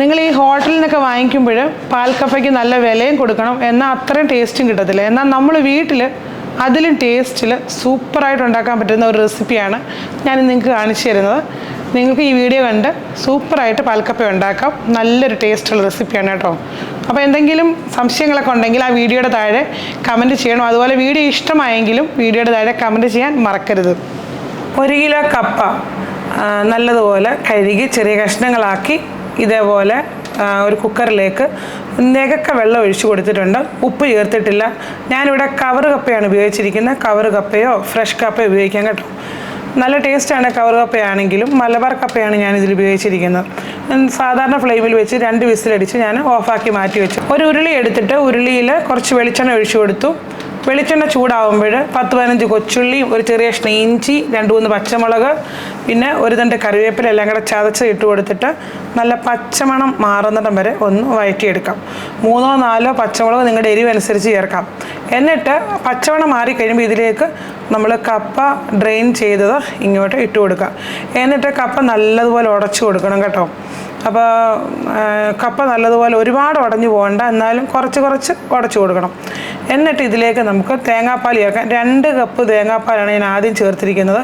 നിങ്ങൾ ഈ ഹോട്ടലിൽ നിന്നൊക്കെ വാങ്ങിക്കുമ്പോൾ പാൽ കഫയ്ക്ക് നല്ല വിലയും കൊടുക്കണം എന്നാൽ അത്രയും ടേസ്റ്റും കിട്ടത്തില്ല. എന്നാൽ നമ്മൾ വീട്ടിൽ അതിലും ടേസ്റ്റിൽ സൂപ്പറായിട്ട് ഉണ്ടാക്കാൻ പറ്റുന്ന ഒരു റെസിപ്പിയാണ് ഞാൻ നിങ്ങൾക്ക് കാണിച്ചു തരുന്നത്. നിങ്ങൾക്ക് ഈ വീഡിയോ കണ്ട് സൂപ്പറായിട്ട് പാൽക്കപ്പ ഉണ്ടാക്കാം. നല്ലൊരു ടേസ്റ്റുള്ള റെസിപ്പിയാണ് കേട്ടോ. അപ്പോൾ എന്തെങ്കിലും സംശയങ്ങളൊക്കെ ഉണ്ടെങ്കിൽ ആ വീഡിയോയുടെ താഴെ കമന്റ് ചെയ്യണം. അതുപോലെ വീഡിയോ ഇഷ്ടമായെങ്കിലും വീഡിയോയുടെ താഴെ കമന്റ് ചെയ്യാൻ മറക്കരുത്. ഒരു കിലോ കപ്പ നല്ലതുപോലെ കഴുകി ചെറിയ കഷ്ണങ്ങളാക്കി ഇതേപോലെ ഒരു കുക്കറിലേക്ക് നികക്ക വെള്ളം ഒഴിച്ചു കൊടുത്തിട്ടുണ്ട്. ഉപ്പ് ചേർത്തിട്ടില്ല. ഞാനിവിടെ കവർ കപ്പയാണ് ഉപയോഗിച്ചിരിക്കുന്നത്. കവർ കപ്പയോ ഫ്രഷ് കപ്പയോ ഉപയോഗിക്കാം കേട്ടോ. നല്ല ടേസ്റ്റാണ് കവർ കപ്പയാണെങ്കിലും മലബാർ കപ്പയാണ് ഞാൻ ഇതിൽ ഉപയോഗിച്ചിരിക്കുന്നത് സാധാരണ ഫ്ലെയിമിൽ വെച്ച് രണ്ട് വിസിലടിച്ച് ഞാൻ ഓഫാക്കി മാറ്റി വെച്ചു. ഒരു ഉരുളി എടുത്തിട്ട് ഉരുളിയിൽ കുറച്ച് വെളിച്ചെണ്ണ ഒഴിച്ചു കൊടുത്തു. വെളിച്ചെണ്ണ ചൂടാവുമ്പോൾ പത്ത് പതിനഞ്ച് കൊച്ചുള്ളിയും ഒരു ചെറിയ കഷ്ണം ഇഞ്ചി രണ്ട് മൂന്ന് പച്ചമുളക് പിന്നെ ഒരു തണ്ട് കറിവേപ്പില എല്ലാം കൂടെ ചതച്ച് ഇട്ട് കൊടുത്തിട്ട് നല്ല പച്ചമണം മാറുന്നിടം വരെ ഒന്ന് വഴറ്റിയെടുക്കാം. മൂന്നോ നാലോ പച്ചമുളക് നിങ്ങളുടെ എരിവനുസരിച്ച് ചേർക്കാം. എന്നിട്ട് പച്ചമണം മാറിക്കഴിയുമ്പോൾ ഇതിലേക്ക് നമ്മൾ കപ്പ ഡ്രെയിൻ ചെയ്തത് ഇങ്ങോട്ട് ഇട്ട് കൊടുക്കുക. എന്നിട്ട് കപ്പ നല്ലതുപോലെ ഉടച്ചു കൊടുക്കണം കേട്ടോ. അപ്പോൾ കപ്പ നല്ലതുപോലെ ഒരുപാട് ഉടഞ്ഞു പോകണ്ട. എന്നാലും കുറച്ച് കുറച്ച് ഉടച്ചു കൊടുക്കണം. എന്നിട്ട് ഇതിലേക്ക് നമുക്ക് തേങ്ങാപ്പാൽ ചേർക്കാം. രണ്ട് കപ്പ് തേങ്ങാപ്പാലാണ് ഞാൻ ആദ്യം ചേർത്തിരിക്കുന്നത്.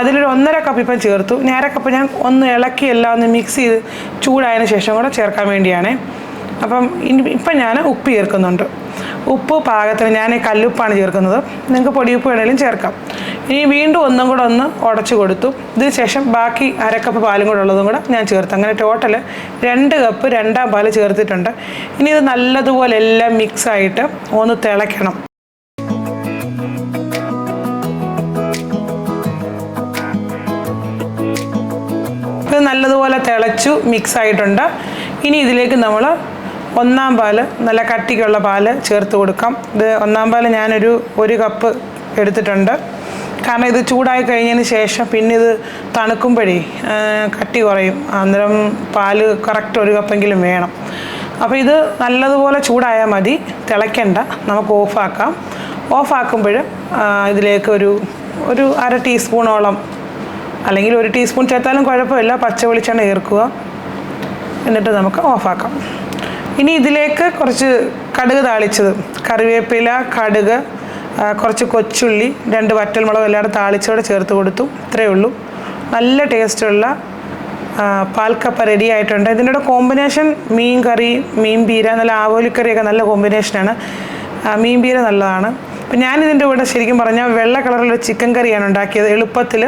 അതിലൊരു ഒന്നര കപ്പ് ഇപ്പം ചേർത്തു. നേരെ കപ്പ് ഞാൻ ഒന്ന് ഇളക്കി എല്ലാം ഒന്ന് മിക്സ് ചെയ്ത് ചൂടായതിന് ശേഷം കൂടെ ചേർക്കാൻ വേണ്ടിയാണ്. അപ്പം ഇനി ഇപ്പം ഞാൻ ഉപ്പ് ചേർക്കുന്നുണ്ട്. ഉപ്പ് പാകത്തിന് ഞാൻ കല്ലുപ്പാണ് ചേർക്കുന്നത്. നിങ്ങൾക്ക് പൊടിയുപ്പ് വേണേലും ചേർക്കാം. ഇനി വീണ്ടും ഒന്നും കൂടെ ഒന്ന് ഉടച്ചു കൊടുത്തു. ഇതിന് ശേഷം ബാക്കി അരക്കപ്പ് പാലും കൂടെ ഉള്ളതും കൂടെ ഞാൻ ചേർത്ത്. അങ്ങനെ ടോട്ടൽ രണ്ട് കപ്പ് രണ്ടാം പാൽ ചേർത്തിട്ടുണ്ട്. ഇനി ഇത് നല്ലതുപോലെ എല്ലാം മിക്സ് ആയിട്ട് ഒന്ന് തിളയ്ക്കണം. ഇത് നല്ലതുപോലെ തിളച്ചു മിക്സ് ആയിട്ടുണ്ട്. ഇനി ഇതിലേക്ക് നമ്മൾ ഒന്നാം പാൽ നല്ല കട്ടിക്കുള്ള പാൽ ചേർത്ത് കൊടുക്കാം. ഇത് ഒന്നാം പാൽ ഞാനൊരു ഒരു കപ്പ് എടുത്തിട്ടുണ്ട്. കാരണം ഇത് ചൂടായി കഴിഞ്ഞതിന് ശേഷം പിന്നെ ഇത് തണുക്കുമ്പോഴേ കട്ടി കുറയും. അന്നേരം പാൽ കറക്റ്റ് ഒരു കപ്പെങ്കിലും വേണം. അപ്പോൾ ഇത് നല്ലതുപോലെ ചൂടായാൽ മതി. തിളയ്ക്കണ്ട. നമുക്ക് ഓഫാക്കാം. ഓഫാക്കുമ്പോൾ ഇതിലേക്ക് ഒരു ഒരു അര ടീസ്പൂണോളം അല്ലെങ്കിൽ ഒരു ടീസ്പൂൺ ചേർത്താലും കുഴപ്പമില്ല. പച്ച വെളിച്ചെണ്ണ ചേർക്കുക. എന്നിട്ട് നമുക്ക് ഓഫാക്കാം. ഇനി ഇതിലേക്ക് കുറച്ച് കടുക് താളിച്ചത്. കറിവേപ്പില കടുക് കുറച്ച് കൊച്ചുള്ളി രണ്ട് വറ്റൽമുളക് എല്ലാം കൂടെ താളിച്ചോടെ ചേർത്ത് കൊടുത്തു. ഇത്രയേ ഉള്ളൂ. നല്ല ടേസ്റ്റുള്ള പാൽക്കപ്പ റെഡി ആയിട്ടുണ്ട്. ഇതിന്റെ കോമ്പിനേഷൻ മീൻ കറി മീൻ പീര നല്ല ആവോലിക്കറിയൊക്കെ നല്ല കോമ്പിനേഷനാണ് മീൻ പീര നല്ലതാണ്. അപ്പം ഞാനിതിന്റെ കൂടെ ശരിക്കും പറഞ്ഞാൽ വെള്ള കളറിലുള്ള ചിക്കൻ കറിയാണ് ഉണ്ടാക്കിയത്. എളുപ്പത്തിൽ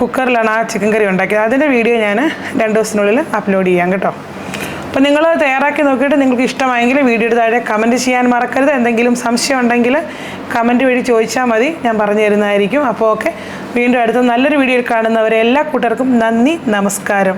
കുക്കറിലാണ് ആ ചിക്കൻ കറി ഉണ്ടാക്കിയത്. അതിന്റെ വീഡിയോ ഞാൻ രണ്ട് ദിവസത്തിനുള്ളിൽ അപ്ലോഡ് ചെയ്യാം കേട്ടോ. അപ്പോൾ നിങ്ങൾ തയ്യാറാക്കി നോക്കിയിട്ട് നിങ്ങൾക്ക് ഇഷ്ടമായെങ്കിൽ വീഡിയോയുടെ താഴെ കമന്റ് ചെയ്യാൻ മറക്കരുത്. എന്തെങ്കിലും സംശയം ഉണ്ടെങ്കിൽ കമന്റ് വഴി ചോദിച്ചാൽ മതി. ഞാൻ പറഞ്ഞു തരുന്നതായിരിക്കും. അപ്പോൾ ഓക്കെ വീണ്ടും അടുത്ത നല്ലൊരു വീഡിയോയിൽ കാണുന്നവരെ എല്ലാ കൂട്ടർക്കും നന്ദി നമസ്കാരം.